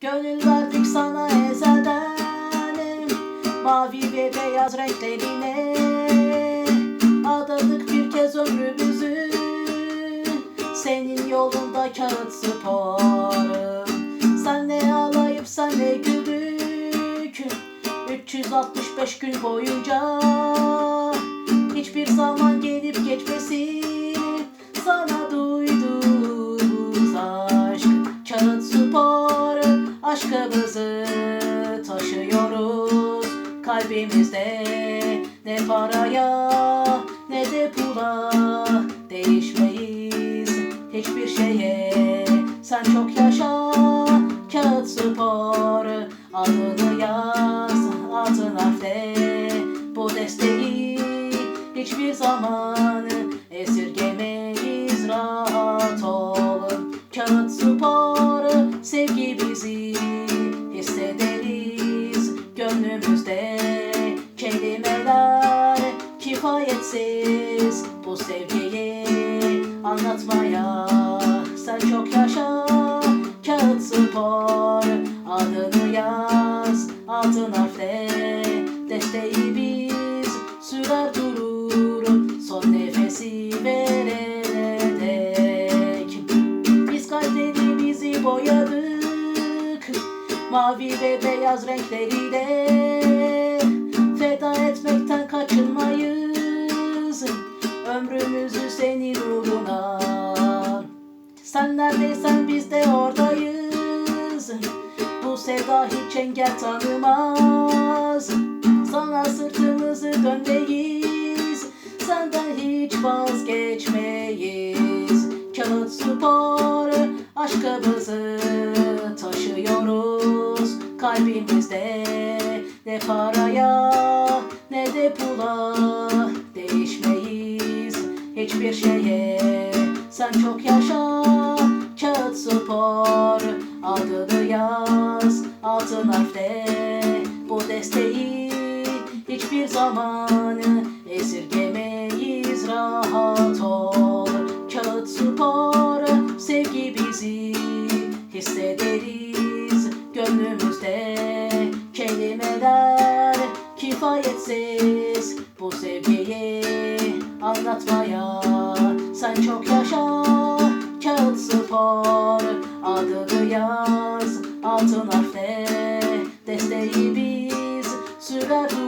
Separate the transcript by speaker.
Speaker 1: Gönül verdik sana ezelden Mavi ve beyaz renklerine. Adadık bir kez ömrümüzü Senin yolunda kağıt sporu. Senle ağlayıp senle güldük 365 gün boyunca Kalbimizde. Ne paraya Ne de pula Değişmeyiz. Hiçbir şeye. Sen çok yaşa Kağıt spor Adını yaz Altın harfle Bu desteği Hiçbir zaman Kifayetsiz Bu sevgiyi Anlatmaya Sen çok yaşa. Kağıt spor Adını yaz Altın harfle Desteği biz. Sürer durur Son nefesi verene dek Biz kalplerimizi boyadık Mavi ve beyaz renkleriyle Sen neredeysen biz de oradayız. Bu sevda hiç engel tanımaz. Sana sırtımızı dönmeyiz. Senden hiç vazgeçmeyiz. Kağıt spor aşkımızı taşıyoruz. Kalbimizde ne paraya ne de pula Değişmeyiz. Hiçbir şeye Sen çok yaşa Kağıt spor. Adını yaz Altın harfle Bu desteği Hiçbir zaman Esirgemeyiz. Rahat ol. Kağıt spor Sevgi bizi Hissederiz. Gönlümüzde Kelimeler Kifayetsiz. Bu sevgiyi Anlatmaya Sen çok yaşa spor Adını yaz altın harfle Desteği biz sürer